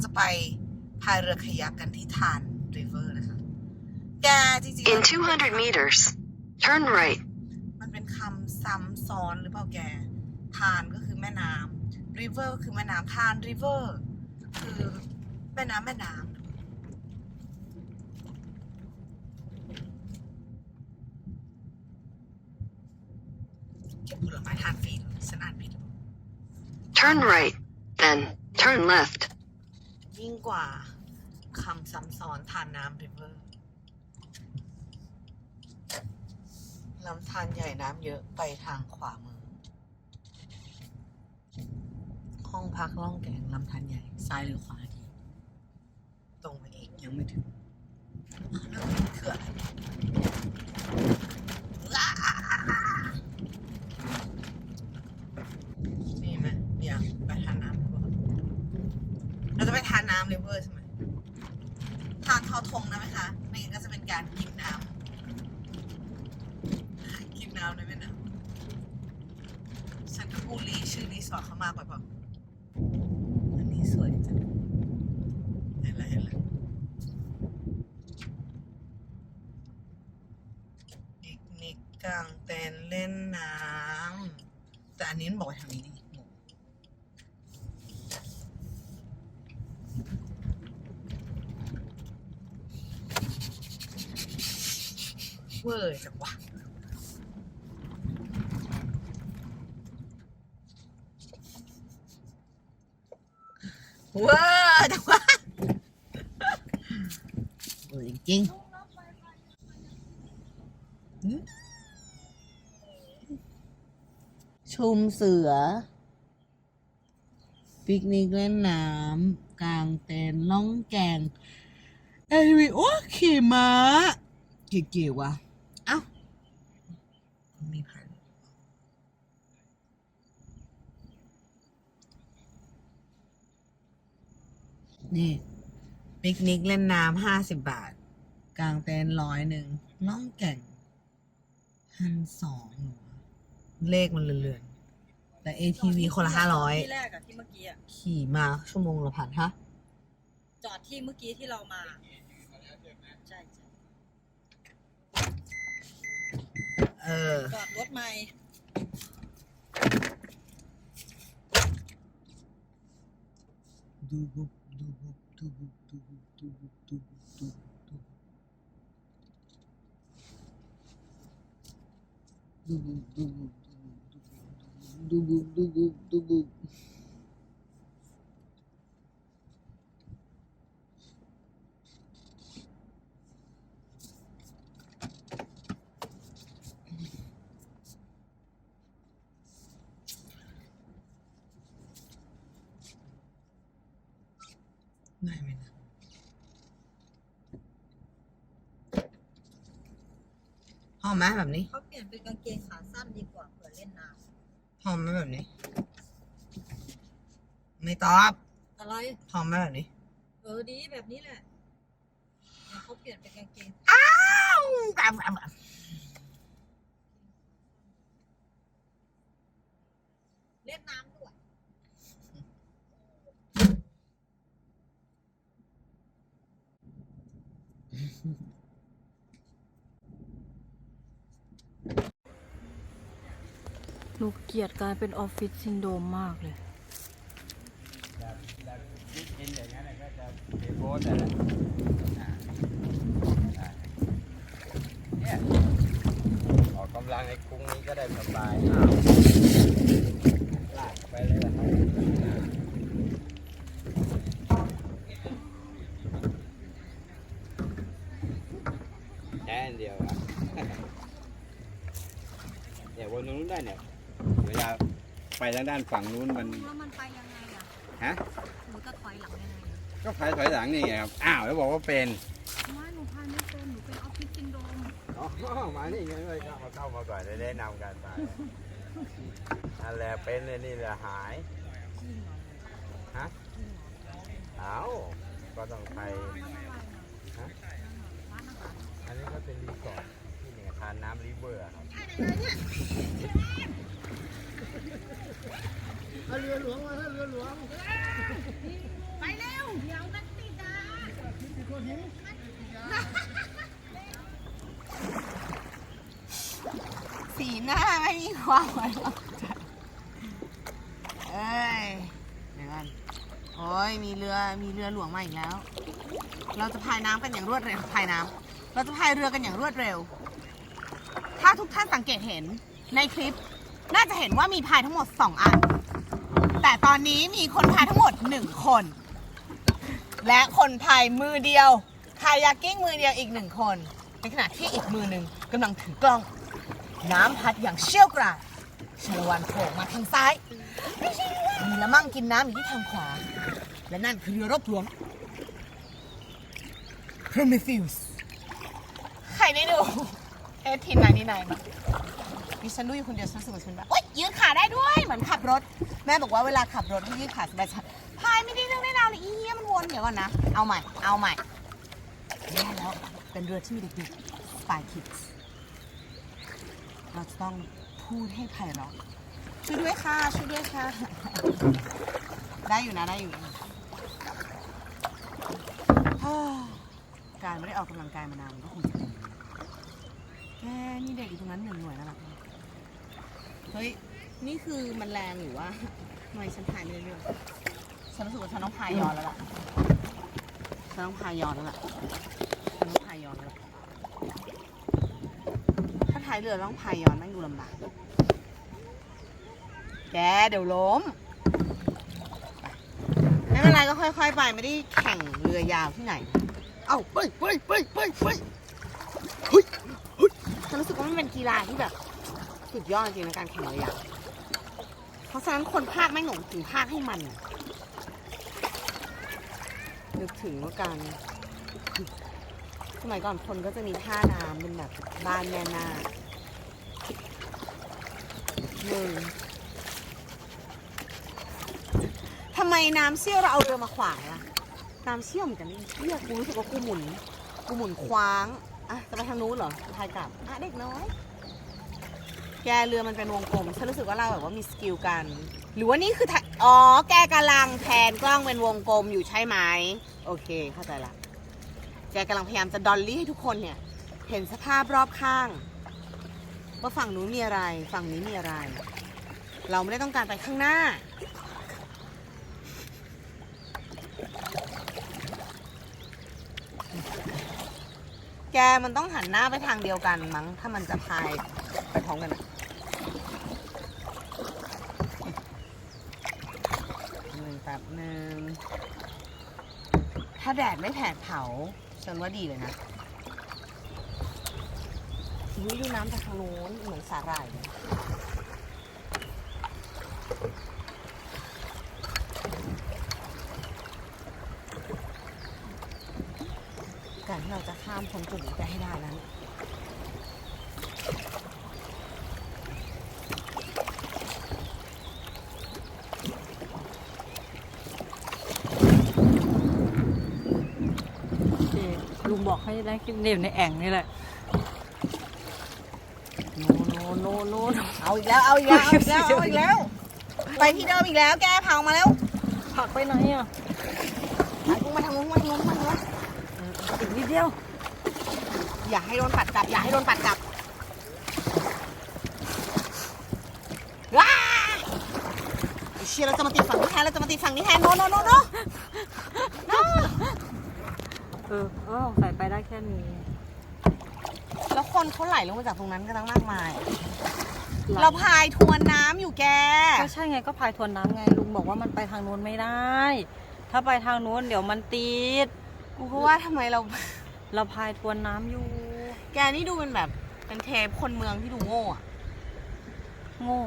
อนนี้เราจะไปพายเรือคายักกันที่ทานริเวอร์นะคะแกจริงๆ In 200 meters, turn right. มันเป็นคำซ้ำซ้อนหรือเปล่าแกทานก็คือแม่น้ำ river คือแม่น้ำทาน river คือแม่น้ำแม่น้ำเก็บผลไม้ทานฟรีฉันอ่านผิดหรือเปล่า Turn right, then turn left. ยิ่งกว่าคำซ้ำซ้อนทานน้ำ river ลำธารใหญ่น้ำเยอะไปทางขวามือ ห้องพักล่องแก่งลำธารใหญ่ซ้ายหรือขวาดีตรงไปอีกยังไม่ถึงเรื่องนี้คืออะไรว้านี่ไหมอยากไปทานน้ำหรือเปล่าเราจะไปทานน้ำริเวอร์ใช่ไหมทานทอทงนะไหมคะ ไม่งั้น การกินน้ำกินน้ำในแม่น้ำฉันก็บูลลี่ชื่อรีสอร์ทเขามากไปเปล่าอันนี้สวยจังเห็นแล้วเห็นแล้วปิกนิกกลางเต็นท์เล่นน้ำ แต่อันนี้มันบอกว่าทางนี้นี่งง เวอร์จังวะเว้อแต่ว่าเออจริงๆหืมชมเสือ ปิกนิกเล่นน้ำกลางเต็นท์ล่องแกงเอวีโอ้ขี่ม้าเก๋ๆว่ะ เอ้ามีพัน นี่ปิกนิกเล่นน้ำห้าสิบบาท กลางเต็นท์ร้อยหนึ่งล่องแก่งพันสองหรอเลขมันเลื่อนๆแต่ ATV คนละห้าร้อยที่แรกอะที่เมื่อกี้อะขี่มาชั่วโมงละพันฮะ จอดที่เมื่อกี้ที่เรามา ใช่ใช่เออ จอดรถใหม่ดูบุ บดูบุบดูบุบดูบุบดูบุบ อมไหมแบบนี้เขาเปลี่ยนเป็นกางเกงขาสั้นดีกว่าเผื่อเล่นน้หอมไหมแบบนี้ ไม่ตอบำอะไร หอมไหมแบบนี้ เออดีแบบนี้แหละเดี๋ยวเขาเปลี่ยนเป็นกางเกง อ้าวแบบแบบแบบ เล่นน้ำด้วย หนูเกลียดการเป็นออฟฟิศซินโดรมมากเลย กินอย่างนั้นก็จะเป็นโบสแต่ละอ่าอ่าเนี่ยออกกำลังในกรุงนี้ก็ได้สบายลากไปเลยนะครับอ่าแค่อันเดียวอะ เนี่ยวนตรงนู้นได้เนี่ย เวลา ไปทางด้านฝั่งนู้นมันแล้วมันไปยังไงอะฮะหนูจะถอยหลังยังไงก็พายถอยหลังนี่ไงครับอ้าวแล้วบอกว่าเป็นไม่หนูพายไม่เป็นหนูเป็นออฟฟิศซินโดรมอ๋อมานี่ไงเลยเข้ามาเข้ามาก่อนได้แนะนำกันไปนั่นแหละเป็นเลยนี่แหละหายฮะเอาก็ต้องไปฮะอันนี้ก็เป็นรีสอร์ทที่นี่ทานน้ำริเวอร์ครับ เรือหลวงมาเรือหลวงไปเร็วสีหน้าไม่มีความไว้วางใจเอ้ยเดี๋ยวกันโอ้ยมีเรือมีเรือหลวงมาอีกแล้ว เราจะพายน้ำกันอย่างรวดเร็วพายน้ำเราจะพายเรือกันอย่างรวดเร็ว ถ้าทุกท่านสังเกตเห็นในคลิป น่าจะเห็นว่ามีพายทั้งหมด 2 อันแตอนนี้มีคนพายทั้งหมด 1 คน และคนพายมือเดียวคายากิ้งมือเดียวอีกหนึ่งคน ในขณะที่อีกมือหนึ่งกำลังถือกล้อง น้ำพัดอย่างเชี่ยวกรากชาละวันโผล่มาทางซ้าย มีละมั่งกินน้ำอยู่ที่ทางขวา และนั่นคือเรือรบหลวง Prometheus ใครได้ดูเอทีนายนี่นายบ้าง ดิฉันดูอยู่คนเดียวฉันรู้สึกว่าฉันแบบโอ๊ยยืดขาได้ด้วยเหมือนขับรถ แม่บอกว่าเวลาขับรถให้ยืดขาสบายๆพายไม่ได้เรื่องได้ราวเลยอีเหี้ยมันวนเดี๋ยวก่อนนะ เอาใหม่ เอาใหม่แย่แล้วเป็นเรือที่มีเด็กๆ Spy Kids เราจะต้องพูดให้ไพเราะช่วยด้วยค่ะ ช่วยด้วยค่ะ ได้อยู่นะ ได้อยู่ฮ่าการไม่ได้ออกกำลังกายมานานมันก็คงจะเป็นแกนี่เด็กอยู่ตรงนั้นหนึ่งหน่วยแล้วล่ะ เฮ้ย นี่คือมันแรงหรือว่าทำไมฉันพายไม่ได้เรื่องฉันรู้สึกว่าฉันต้องพายย้อนแล้วล่ะ ฉันต้องพายย้อนแล้วล่ะ ฉันต้องพายย้อนแล้วล่ะ ถ้าท้ายเรือต้องพายย้อนแม่งดูลำบาก แกเดี๋ยวล้มไปไม่เป็นไรก็ค่อยๆไปไม่ได้แข่งเรือยาวที่ไหน เอ้าไปไปไปไปไปเฮ้ยเฮ้ยฉันรู้สึกว่ามันเป็นกีฬาที่แบบ สุดยอดจริงในการแข่งเรือยาวเพราะฉะนั้นคนภาคไม่หนงถึงภาคให้มัน นึกถึงว่าการ สมัยก่อนคนก็จะมีท่าน้ำเป็นแบบบ้านแม่นาหนึ่งทำไมน้ำเชี่ยวเราเอาเรือมาขวางล่ะ น้ำเชี่ยวเหมือนกันนี่เชี่ยกูรู้สึกว่ากูหมุน กูหมุนคว้าง อะ จะไปทางนู้นเหรอพายกลับ อะ เด็กน้อย แกเรือมันเป็นวงกลม ฉันรู้สึกว่าเราแบบว่ามีสกิลกัน หรือว่านี่คือถ่ายอ๋อ แกกำลังแพนกล้องเป็นวงกลมอยู่ใช่ไหม โอเค เข้าใจละ แกกำลังพยายามจะดอลลี่ให้ทุกคนเนี่ย เห็นสภาพรอบข้าง ว่าฝั่งนู้นมีอะไร ฝั่งนี้มีอะไร เราไม่ได้ต้องการไปข้างหน้า แกมันต้องหันหน้าไปทางเดียวกันมั้ง ถ้ามันจะพาย ไปพร้อมกันอะหนึ่งแป๊บหนึ่งถ้าแดดไม่แผดเผาฉันว่าดีเลยนะนี่ดูน้ำจากทางโน้นเหมือนสาหร่ายเลยการที่เราจะข้ามพ้นจุดนี้ไปให้ได้นั้น โอเค ลุงบอกให้ได้คลิปเดียวในแอ่งนี่แหละโนโนโนโนโนเอาอีกแล้วเอาอีกแล้วเอาอีกแล้วเอาอีกแล้ว ไปที่เดิมอีกแล้วแกเผามาแล้วผักไปไหนอะไปพุ่งมาทางนู้นมาทางนู้นมาทางนู้นอีกนิดเดียว อย่าให้โดนปัดกลับ อย่าให้โดนปัดกลับว้าไอ้เชียเราจะมาติดฝั่งนี้แทนเราจะมาติดฝั่งนี้แทนโนโนโนโนโน เออเออใส่ไปได้แค่นี้แล้วคนเขาไหลลงมาจากตรงนั้นกันตั้งมากมาย เราพายทวนน้ำอยู่แก ก็ใช่ไงก็พายทวนน้ำไงลุงบอกว่ามันไปทางนู้นไม่ได้ ถ้าไปทางนู้นเดี๋ยวมันติด กูก็ว่าทำไมเรา เราพายทวนน้ำอยู่ แกนี่ดูเป็นแบบเป็นเทปคนเมืองที่ดูโง่อะโง่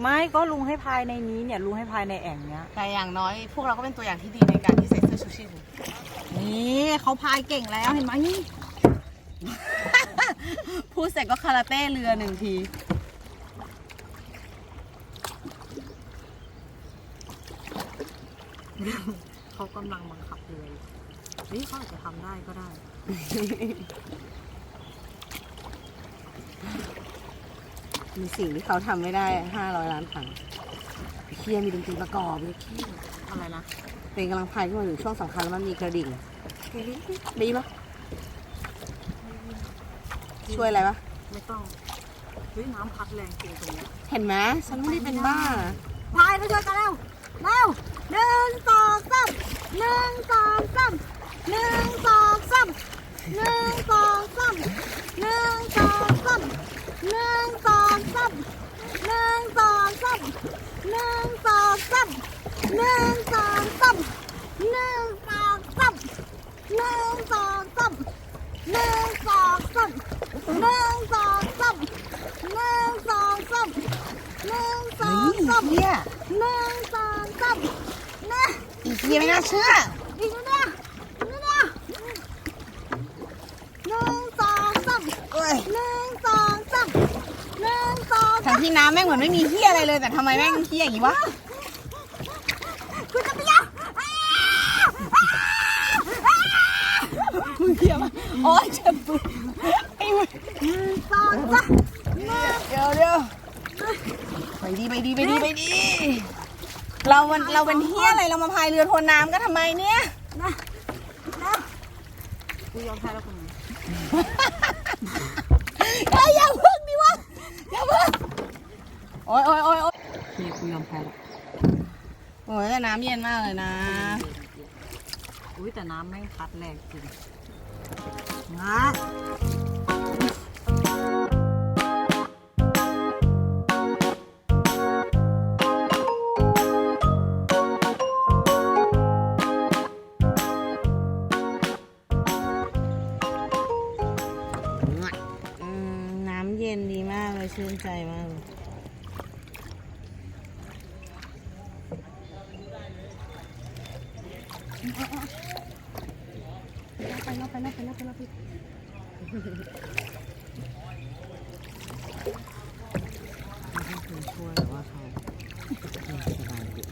ไม่ก็ลุงให้พายในนี้เนี่ยลุงให้พายในแอ่งเนี้ย แต่อย่างน้อย พวกเราก็เป็นตัวอย่างที่ดีในการที่ใส่เสื้อ ชูชีพนี่เขาพายเก่งแล้วเห็นไหมพูดเสร็จก็คาราเต้เรือหนึ่งทีเขากำลังบังคับเรืออยู่นี่เขาอาจจะทำได้ก็ได้มีสิ่งที่เขาทำไม่ได้ห้าร้อยล้านครั้งเคียมีดนตรีประกอบเลยเคียอะไรนะเพ ลงกำลังพายขึ้นมาอยู่ช่วงสำคัญแล้วมันมีกระดิ่งดีปะช่วยอะไรปะไม่ต้องเฮ้ยน้ำพัดแรงจริงตรงเนี้ยเห็นไหมฉันไม่ได้เป็นบ้าพายมาช่วยกันเร็วเร็วหนึ่งสองสามหนึ่งสองสามหนึ่งสองสามหนึ่งสองสามหนึ่งสองสามหนึ่งสองสามหนึ่งสองสามหนึ่งสองสาม หนึ่งสองสามหนึ่งสองสามหนึ่งสองสามหนึ่งสองสามหนึ่งสองสามหนึ่งสองสามหนึ่งสองสามเฮียหนึ่งสองสามหนึ่งอีเฮีไม่น่าเชื่ออีกนิดเดียวอีกนิดเดียวหนึ่งสองสามเอ้ยหนึ่งสองสามหนึ่งสองทั้งที่น้ำแม่งเหมือนไม่มีเฮียอะไรเลยแต่ทำไมแม่งเฮียอย่างนี้วะ คุณจะไปยัง มึงเฮียมา โอ๊ยเจ็บปวดไอ้เว้ยหนึ่งสองสามหนึ่งเดี๋ยวเดี๋ยวไปดีไปดีไปดีไปดี เรามันเราเป็นเฮียอะไรเรามาพายเรือทวนน้ำก็ทำไมเนี่ยนะนะกูยอมแพ้แล้วคุณเฮ้ยอย่าพึ่งดิวะอย่าพึ่งโอ๊ยโอ๊ยโอ๊ยโอ๊ยนี่กูยอมแพ้แล้วโอ้ยแต่น้ำเย็นมากเลยนะ อุ้ยแต่น้ำแม่งพัดแรงจริง 啊？ ช่วยหรือว่าเขาสบายดี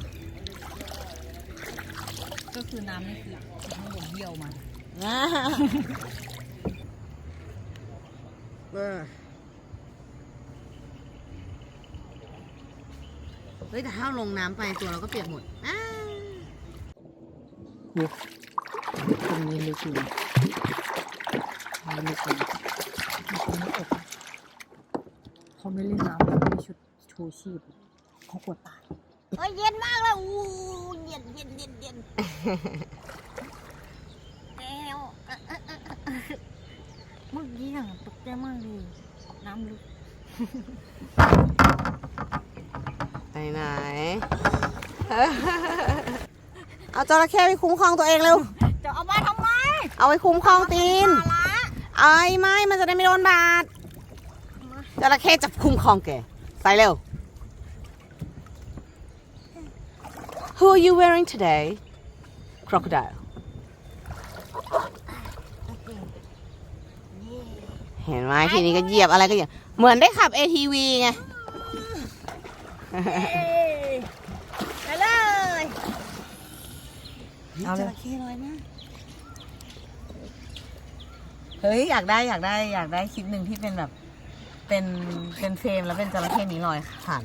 ก็คือน้ำนี่คือข้างบนเยี่ยวมันเฮ้ยแต่ถ้าลงน้ำไปตัวเราก็เปียกหมดอ้าตรงนี้ลึกเล ยลึกเลยเขาไม่เล่นน้ำแล้วไม่มีชุดชูชีพเขากลัวตายเอ้ยเย็นมากเลยอู้เย็นเย็นเย็นเย็นแล้วเมื่อกี้อะตกใจมากเลยน้ำลึกไปไหนเอาจระเข้ไปคุ้มครองตัวเองเร็วจะเอามาทำไม เอาไปคุ้มครองตีน สาระไอ้ไม่ มันจะได้ไม่โดนบาดจระเข้จะคุ้มครองแก ไปเร็ว Who are you wearing today Crocodile เห็นไหมทีนี้ก็เหยียบอะไรก็เหยียบ เหมือนได้ขับ ATV ไง ไปเลยเอาเลย จระเข้ลอยมาก เฮ้ยอยากได้อยากได้อยากได้คลิปหนึ่งที่เป็นแบบ เป็นเป็นเฟรมแล้วเป็นจระเข้นี้ลอยผ่าน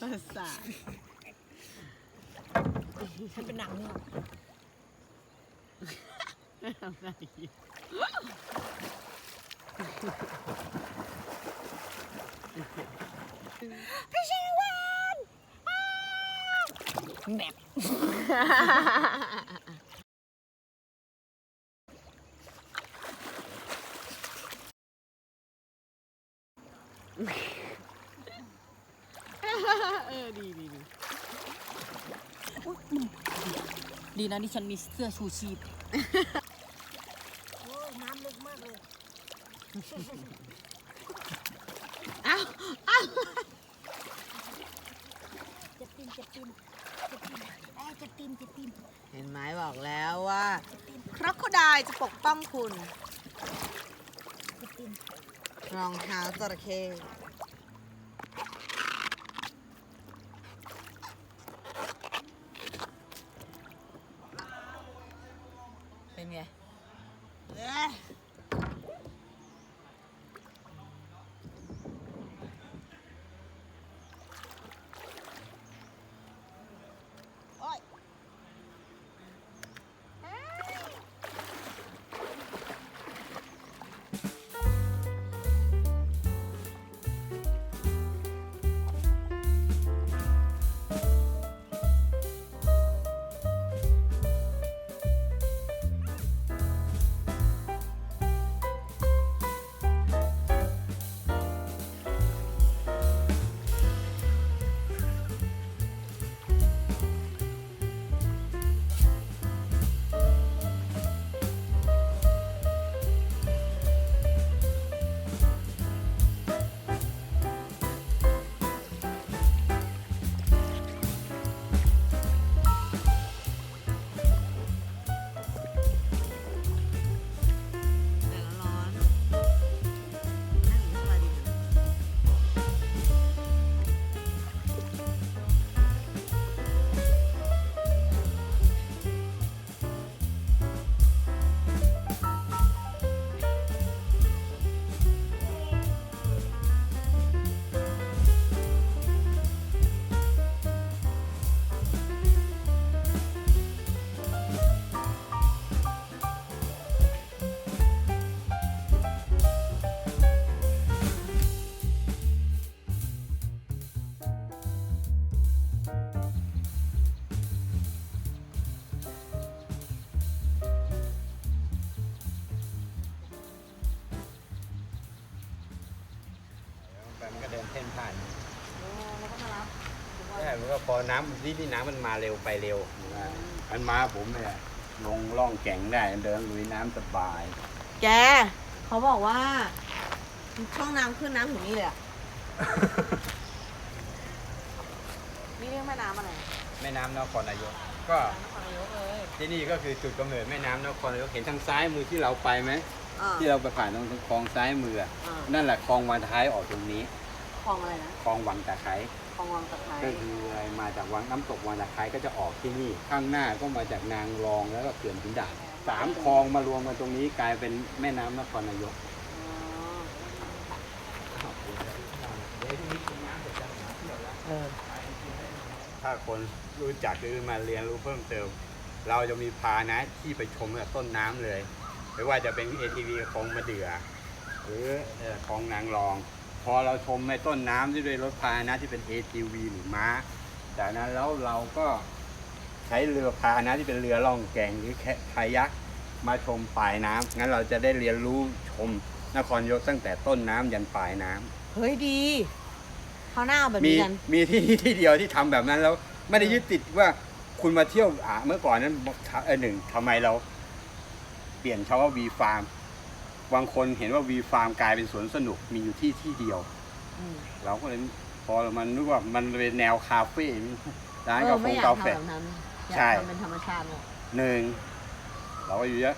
ประสาทฉันเป็นนางเงือกพี่ชิวันแบบ เออ ดีดีดี ดี นะที่ฉันมีเสื้อชูชีพอ้าวอ้าวเจ็บตีนเจ็บตีนเจ็บตีนไอ้ยเจ็บตีนเจ็บตีนเห็นไหมบอกแล้วว่าคร o โคดายจะปกป้องคุณ เจ็บตีนรองเท้าจระเข้ กวันใช่มันก็พอน้ำที่ที่น้ำมันมาเร็วไปเร็วมันมาผมเนี่ยลงล่องแก่งได้เดินลุยน้ำสบาย แก เขาบอกว่า ช่องน้ำขึ้นน้ำถึงนี่เลยอะ นี่เรียกแม่น้ำอะไรแม่น้ำนครนายกก็นครนายกเลยที่นี่ก็คือจุดกำเนิดแม่น้ำนครนายกเห็นทางซ้ายมือที่เราไปไหมอ่าที่เราไปผ่านตรงคลองซ้ายมืออะอ่านั่นแหละคลองวันท้ายออกตรงนี้ คลองอะไรนะ คลองวังตะไคร้ คลองวังตะไคร้ก็คืออะไรมาจากวังน้ำตกวังตะไคร้ก็จะออกที่นี่ ข้างหน้าก็มาจากนางรองแล้วก็เขื่อนขุนด่านสามคลองมารวมกันตรงนี้กลายเป็นแม่น้ำนครนายกอ๋อเออถ้าคนรู้จักหรือมาเรียนรู้เพิ่มเติม เราจะมีพานะที่ไปชมกับต้นน้ำเลย ไม่ว่าจะเป็น ATV คลองมะเดื่อ หรือเอ่อคลองนางรอง พอเราชมในต้นน้ำที่ด้วยรถพาหนะที่เป็น ATV หรือม้า จากนั้นแล้วเราก็ใช้เรือพาหนะที่เป็นเรือล่องแก่งหรือแค่คายักมาชมปลายน้ำงั้นเราจะได้เรียนรู้ชมนครนายกตั้งแต่ต้นน้ำยันปลายน้ำเฮ้ยดีเขาวหน้าเอาแบบมีนี้กัน มีที่ที่เดียวที่ทำแบบนั้นแล้วไม่ได้ยึดติดว่าคุณมาเที่ยวอ่าเมื่อก่อนนั้นเออหนึ่งทำไมเรา เปลี่ยนคำว่าวีฟาร์ม บางคนเห็นว่าวีฟาร์มกลายเป็นสวนสนุกมีอยู่ที่ที่เดียว อืมเราก็เลยพอมันนึกว่ามันเป็นแนวคาเฟ่ร้านาเอกอแฟไม่อยากกาทำแฟแบบนั้นอยากใช่ ทำเป็นธรรมชาติเลยหนึ่งเราก็อยู่เยอะ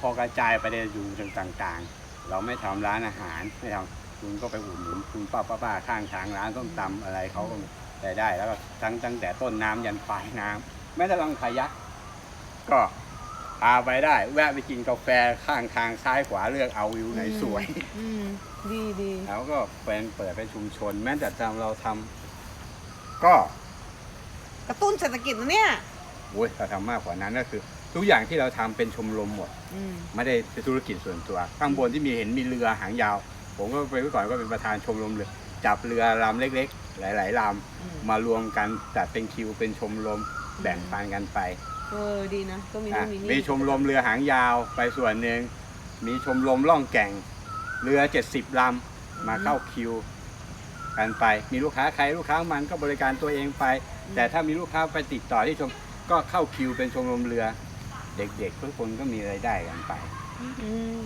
พอกระจายไปได้อยู่ต่างๆ เราไม่ทำร้านอาหารไม่ทำคุณก็ไปอุดหนุนคุณป้าป้าป้าข้างทางร้านต้มตำอะไรเขาก็ได้ได้ แล้วก็ทั้งตั้งแต่ต้นน้ำยันปลายน้ำแม้แต่ลังคายักก็ พาไปได้ แวะไปกินกาแฟข้างทางซ้ายขวาเลือกเอาวิวไหนสวย อืมดีดีแล้วก็เป็นเปิดเป็นชุมชน แม้แต่ทำเราทำก็กระตุ้นเศรษฐกิจนะเนี่ยโอ้ยเราทำมากกว่านั้นก็คือ ทุกอย่างที่เราทำเป็นชมรมหมด อืมไม่ได้เป็นธุรกิจส่วนตัว ข้างบนที่มีเห็นมีเรือหางยาว ผมก็ไปเมื่อก่อนก็เป็นประธานชมรมเรือจับเรือลำเล็ก ๆ หลาย ๆลอืมำมารวมกันจัดเป็นคิวเป็นชมรมแบ่งปันกันไป เออดีนะก็มีอะนู่นมีนี่มีชมรมเรือหางยาวไปส่วนหนึ่ง มีชมรมล่องแก่ง เรือ 70ลำมาเข้าคิว กันไป มีลูกค้าใครลูกค้ามันก็บริการตัวเองไป แต่ถ้ามีลูกค้าไปติดต่อที่ชมก็เข้าคิวเป็นชมรมเรือ เด็กๆทุกคนก็มีรายได้กันไปอืม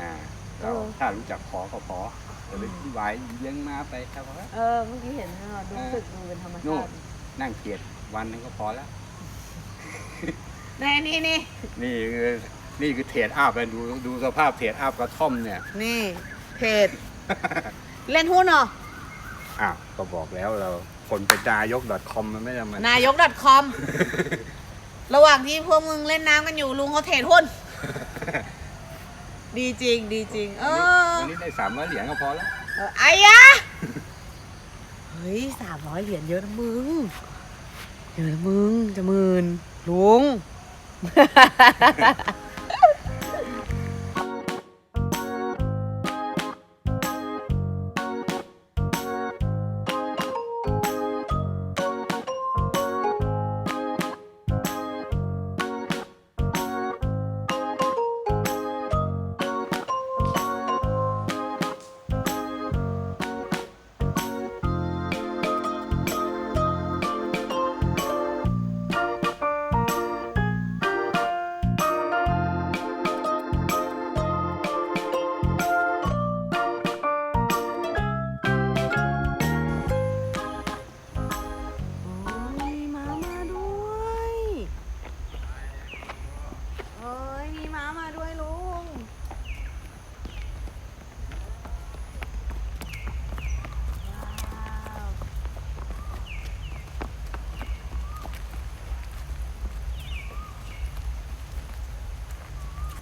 อ่าเอเราอถ้ารู้จักขอก็ขอจะไปที่ไว้เลี้ยงมาไปครับว่าเออเมื่อกี้เห็นนะดูสึกดูเป็นธรรมโน่ชาติ นั่งเกียดวันหนึงก็พอแล้ว นี่นี่นี่นี่คือนี่คือเทรดอัพเลยดูดูสภาพเทรดอัพกระท่อมเนี่ย นี่เพจเล่นหุ้นเหรออ้าวก็บอกแล้วเราคนเป็นนายก .com มันไม่ได้มันนายก .com ระหว่างที่พวกมึงเล่นน้ำกันอยู่ลุงเขาเทรดหุ้น ดีจริง ดีจริง เออวันนี้ได้สามร้อยเหรียญก็พอแล้ว เออไอ้ยะ เฮ้ยสามร้อยเหรียญเยอะนะมึง เยอะนะมึง จะหมื่น ลุง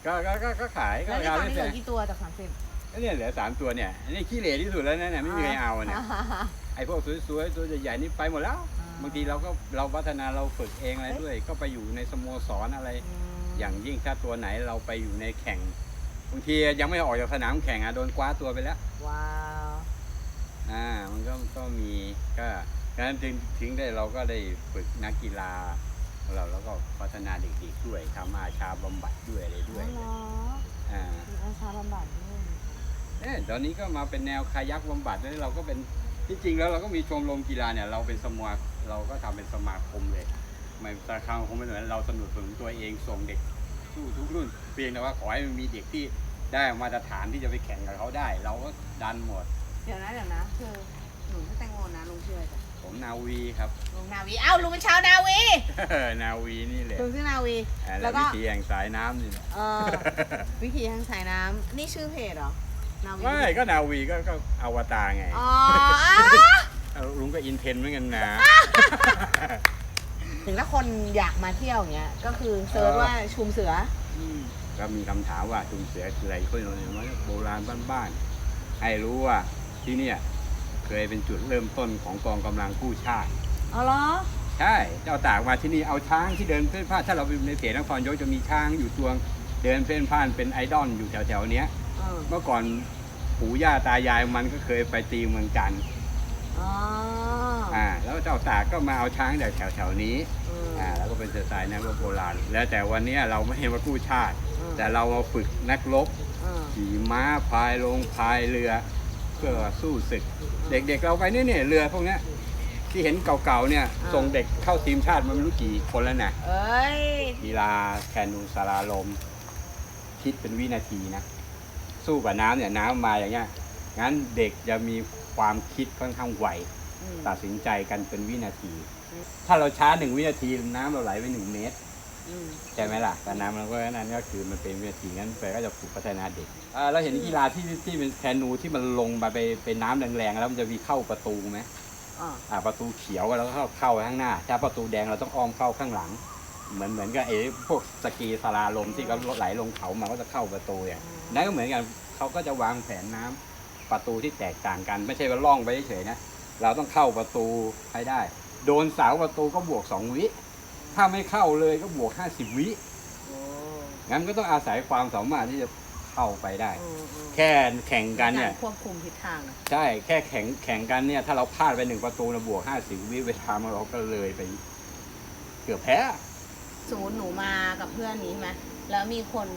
ก็ก็ก็ก็ขายก็แล้วนี่ขายตอนนี้เหลืเรื่ออยกี่ตัวจากสามสิบๆก็เนี่ยเหลือสามตัวเนี่ยอันนี้ขี้เหร่ที่สุดแล้วนะเนี่ยไม่มีใครเอาเนี่ยไอ้พวกสวยๆตัวใหญ่ๆนี่ไปหมดแล้ว บางทีเราก็เราพัฒนาเราฝึกเองอะไรด้วย ก็ไปอยู่ในสโมสรอะไร อย่างยิ่งถ้าตัวไหนเราไปอยู่ในแข่งบางทียังไม่ออกจากสนามแข่งอะโดนคว้าตัวไปแล้วว้าวอ่ามันก็ก็มีก็ดังนั้นจึงถึงได้เราก็ได้ฝึกนักกีฬา ของเราแล้วก็พัฒนาเด็กๆด้วยทำอาชาบำบัดด้วยอะไรด้วยอ๋อเหรออ่ามีอาชาบำบัดด้วยเอ๊ะตอนนี้ก็มาเป็นแนวคายักบำบัดด้วยเราก็เป็นที่จริงแล้วเราก็มีชมรมกีฬาเนี่ยเราเป็นสมาเราก็ทำเป็นสมาคมเลยไม่สาขาคงไม่เหมือนเราสนับสนุนตัวเองส่งเด็กสู้ทุกรุ่นเพียงแต่ว่าขอให้มันมีเด็กที่ได้มาตรฐานที่จะไปแข่งกับเขาได้ เราก็ดันหมด เดี๋ยวนะเดี๋ยวนะ คือหนูชื่อแตงโมนะลุงชื่ออะไรจ๊ะ ผมนาวีครับ ลุงนาวีเอ้าลุงเป็นชาวนาวีนาวีนี่แหละลุงชื่อนาวี อ่าแล้แล้ววก็ วิธีแห่งสายน้ำนี่แหละเออวิธีทางสายน้ำนี่ชื่อเพจเหรอ นาวีไม่ก็นาวีก็ก็อวตารไงอ๋อเอาลุงก็อินเทนเหมือนกันนะ ถึงถ้าคนอยากมาเที่ยวอย่างเงี้ย ก็คือเซิร์ชว่าชุมเสือ ก็มีคำถามว่าชุมเสือคืออะไรคนเราเนี่ยว่าโบราณบ้านๆให้รู้ว่าที่เนี่ย เคยเป็นจุดเริ่มต้นของกองกำลังกู้ชาติอ๋อเหรอ ใช่เจ้าตากมาที่นี่เอาช้างที่เดินเพ่นพ่านถ้าเราไปในเขตนครยกจะมีช้างอยู่ตัวงเดินเพ่นพ่านเป็นไอดอลอยู่แถวๆเนี้ย เออเมื่อก่อนปู่ย่าตายายมันก็เคยไปตีเมืองจันทร์อ๋ออ่าแล้วเจ้าตากก็มาเอาช้างจากแถวๆนี้เอออ่าแล้วก็เป็นสไตล์นักรบโบราณแล้วแต่วันเนี้ยเราไม่เห็นว่ากู้ชาติเออแต่เรามาฝึกนักรบเออขี่ม้าพายลงพายเรือเพื่อสู้ศึก เด็กๆเราไปเนี่ยเนี่ยเรือพวกเนี้ยที่เห็นเก่าๆเนี่ยส่งเด็กเข้าทีมชาติมันไม่รู้กี่คนแล้วนะเอ้ย กีฬาแคนูสาราลม คิดเป็นวินาทีนะ สู้กับน้ำเนี่ยน้ำมาอย่างเงี้ยงั้นเด็กจะมีความคิดค่อนข้างไวอืมตัดสินใจกันเป็นวินาทีอืมถ้าเราช้าหนึ่งวินาทีน้ำเราไหลไปหนึ่งเมตรอืม ใช่ไหมล่ะแต่น้ำมันก็นั่นก็คือมันเป็นวินาทีงั้นไปก็จะฝึกพัฒนาเด็กอ่าเราเห็นกีฬาที่ที่เป็นแคนูที่มันลงมาไปเป็นน้ำแรงๆแล้วมันจะมีเข้าประตูไหมอ่าอ่าประตูเขียวแล้วก็เข้าเข้าข้างหน้า ถ้าประตูแดงเราต้องอ้อมเข้าข้างหลัง เหมือนเหมือนกับไอ้พวกสกีสลาลมที่เขาไหลลงเขามาก็จะเข้าประตูอย่างนั่นก็เหมือนกันเขาก็จะวางแผนน้ำประตูที่แตกต่างกัน ไม่ใช่ว่าล่องไปเฉยๆนะเราต้องเข้าประตูให้ได้ โดนเสาประตูก็บวกสองวิ ถ้าไม่เข้าเลยก็บวกห้าสิบวิโอ้งั้นก็ต้องอาศัยความสามารถที่จะเข้าไปได้เออเออแค่แข่งกันเนี่ยารควบคุมทิศทางอะใช่แค่แข่งแข่งกันเนี่ย ถ้าเราพลาดไปหนึ่งประตูเราบวกห้าสิบวิเวลาเราก็เลยไป เกือบแพ้สมมติหนูมากับเพื่อนนี้ใช่ไหมแล้วมีคน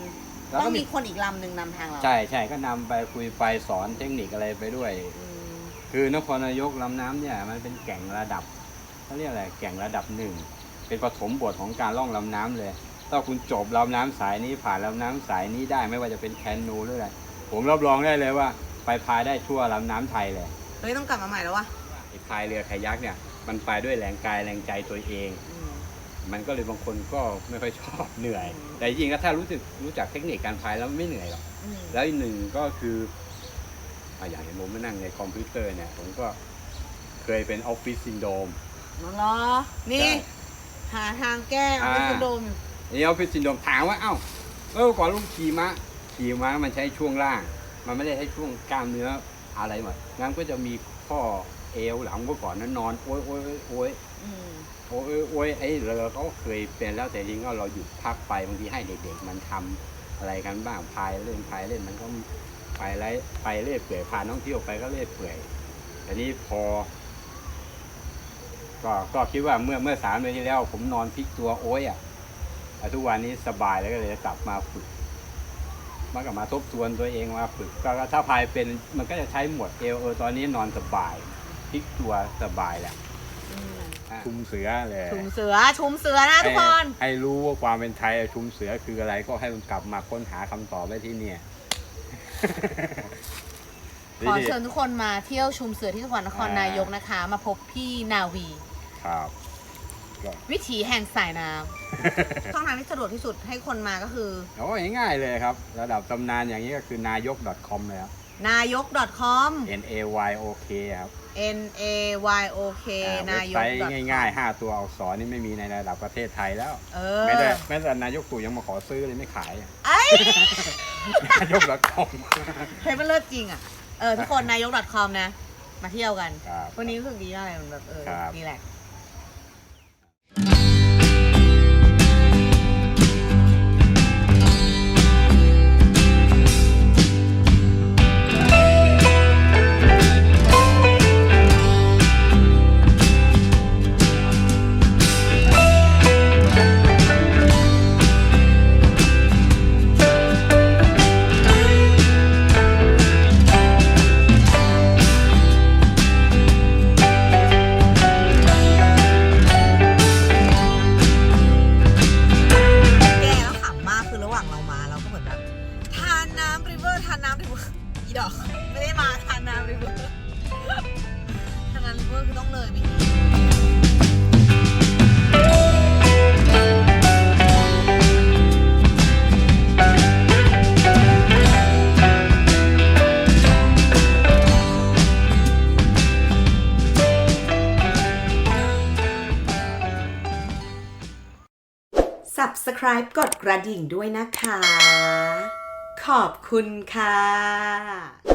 แล้วต้อก็งมีมีคนอีกลำหนึ่งนำทางเราใช่ใช่ก็นำไปคุยไปสอนเทคนิคอะไรไปด้วยอืมคือนครนายกลำน้ำเนี่ย มันเป็นแก่งระดับเขาเรียกอะไรแก่งระดับหนึ่ง เป็นปฐมบทของการล่องลำน้ำเลย ถ้าคุณจบลำน้ำสายนี้ผ่านลำน้ำสายนี้ได้ไม่ว่าจะเป็นแคนนูหรืออะไรผมรับรองได้เลยว่า ไปพายได้ทั่วลำน้ำไทยเลยเฮ้ยต้องกลับมาใหม่แล้ววะไอ้พายเรือคายักเนี่ยมันไปด้วยแรงกายแรงใจตัวเองอืมมันก็เลยบางคนก็ไม่ค่อยชอบเหนื่อยอืมแต่จริงๆก็ถ้ารู้สึกรู้จักเทคนิคการพายแล้วไม่เหนื่อยหรอกอืมแล้วอีกหนึ่งก็คืออะอย่างเห็นผมมานั่งในคอมพิวเตอร์เนี่ยผมก็เคยเป็นออฟฟิศซินโดมเหรอนี่ หาทางแก้เอาเป็นอ่ากระโดมอยู่นี่ออฟฟิศซินโดมถามว่าเอ้าเออก่อนลุงขี่ม้าขี่ม้ามันใช้ช่วงล่าง มันไม่ได้ใช้ช่วงกล้ามเนื้ออะไรหมดงั้นก็จะมีข้อเอวหลังเมื่อก่อนนั้นนอนโอ้ยโอ้ยโอ้ยอืมโอ้ยโอ้ยไอ้เราก็เคยเป็นแล้วแต่จริงก็เราหยุดพักไปบางทีให้เด็กๆ มันทำอะไรกันบ้างพายเล่นพายเล่นมันก็ไปไล่ไปเล่อยเปื่อยพาน้องเที่ยวไปก็เล่อยเปื่อยแต่นี้พอ ก็ก็คิดว่าเมื่อเมื่อสามเดือนที่แล้ว ผมนอนพลิกตัวโอ้ยอะแต่ทุกวันนี้สบายแล้วก็เลยกลับมาฝึกมันกลับมาทบทวนตัวเองมาฝึกก็ถ้าพายเป็นมันก็จะใช้หมวดเอวเออตอนนี้นอนสบายพลิกตัวสบายแหละอืมชุมเสือเลยชุมเสือชุมเสือนะทุกคนให้ให้รู้ว่าความเป็นไทยชุมเสือคืออะไรก็ให้มันกลับมาค้นหาคำตอบได้ที่เนี่ย ขอเชิญทุกคนมาเที่ยวชุมเสือที่จังหวัดนครอ่านนายกนะคะ มาพบพี่นาวี ครับก็วิถีแห่งสายน้ำช่องทางที่สะดวกที่สุดให้คนมาก็คือโอ้ยง่ายๆเลยครับ ระดับตำนานอย่างนี้ก็คือนายก .com เลยครับนายก .com N A Y O K ครับ n a y o k อ่าเว็นาบยไซกต์ .com ง่ายๆ 5 ตัวอักษรนี่ไม่มีในระดับประเทศไทยแล้วเออแม้แต่แม้แต่นายกตู่ยังมาขอซื้อเลยไม่ขายอะไอ้ยนายก .com เฮ้ยมันเลิศจริงอะ เออทุกคนนายก .com นะ มาเที่ยวกัน ครับ วันนี้รู้สึกดีมากเลยมันแบบเออครับ ดีแหละ กระดิ่งด้วยนะคะ ขอบคุณค่ะ